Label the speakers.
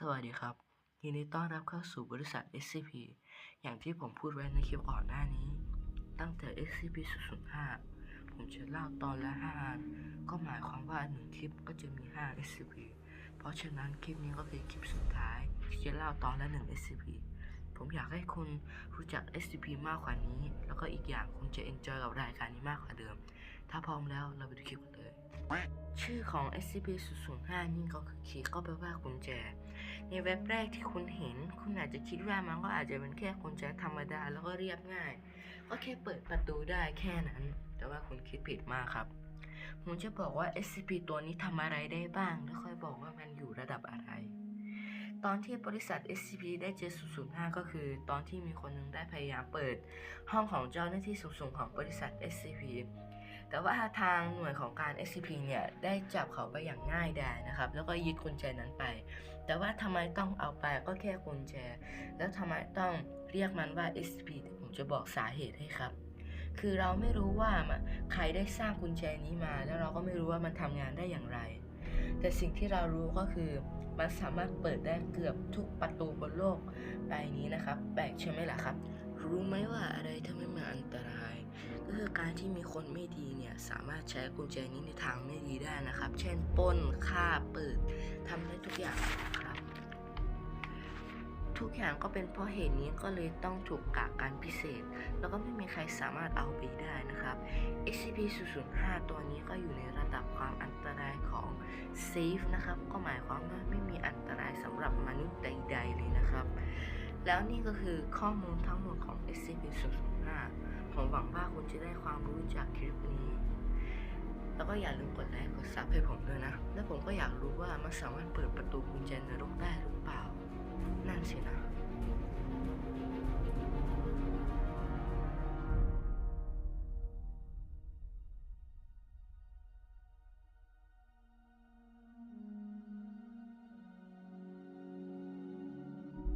Speaker 1: สวัสดีครับ ยินดีต้อนรับเข้าสู่บริษัท SCP อย่างที่ผมพูดไว้ในคลิปก่อนหน้านี้ ตั้งแต่ SCP 005ผมจะเล่าตอนละ5อันก็หมายความว่า1คลิปก็จะมี 5 SCP เพราะฉะนั้นคลิปนี้ก็คือคลิปสุดท้ายที่จะเล่าตอนละ1 SCP ผมอยากให้คุณรู้จัก SCP มากกว่านี้ แล้วก็อีกอย่างคุณจะ enjoy กับรายการนี้มากกว่าเดิม ถ้าพร้อมแล้วเราไปดูคลิปกันเลย ชื่อของ SCP-005 นี่ก็คือคีย์ก็แปลว่ากุญแจ ในเว็บแรกที่คุณเห็น คุณอาจจะคิดว่ามันก็อาจจะเป็นแค่กุญแจธรรมดาแล้วก็เรียบง่าย ก็แค่เปิดประตูได้แค่นั้น แต่ว่าคุณคิดผิดมากครับผมจะบอกว่า SCP ตัวนี้ทำอะไรได้บ้าง แล้วค่อยบอกว่ามันอยู่ระดับอะไร ตอนที่บริษัท SCP ได้เจอ005 ก็คือ ตอนที่มีคนหนึงได้พยายามเปิด ห้องของเจ้าหน้าที่สูงๆของบริษัท SCP แต่ว่าทางหน่วยของการ SCP เนี่ยได้จับเขาไปอย่างง่ายดายนะครับ แล้วก็ยึดกุญแจนั้นไป แต่ว่าทำไมต้องเอาไปก็แค่กุญแจ แล้วทำไมต้องเรียกมันว่า SCP เดี๋ยวผมจะบอกสาเหตุให้ครับ คือเราไม่รู้ว่ามันใครได้สร้างกุญแจนี้มา แล้วเราก็ไม่รู้ว่ามันทำงานได้อย่างไร แต่สิ่งที่เรารู้ก็คือมันสามารถเปิดได้เกือบทุกประตูบนโลกใบนี้นะครับ แปลกใช่ไหมล่ะครับ รู้ไหมว่าอะไรทำให้มันอัน ที่มีคนไม่ดีเนี่ยสามารถใช้กุญแจนี้ในทางไม่ดีได้นะครับ เช่นป้นฆ่าเปิดทำได้ทุกอย่างนะครับ ทุกอย่างก็เป็นเพราะเหตุนี้ก็เลยต้องถูกกักกันพิเศษ แล้วก็ไม่มีใครสามารถเอาไปได้นะครับ SCP-005 ตัวนี้ก็อยู่ในระดับความอันตรายของ Safe นะครับ ก็หมายความว่าไม่มีอันตรายสำหรับมนุษย์ใด ๆ เลยนะครับ แล้วนี่ก็คือข้อมูลทั้งหมดของ SCP-005 ผมหวังว่าคุณจะได้ความรู้จากคลิปนี้ แล้วก็อย่าลืมกดไลค์กดซับให้ผมด้วยนะ และผมก็อยากรู้ว่ามันสามารถเปิดประตูกุญแจนรกได้หรือเปล่า นั่นสินะ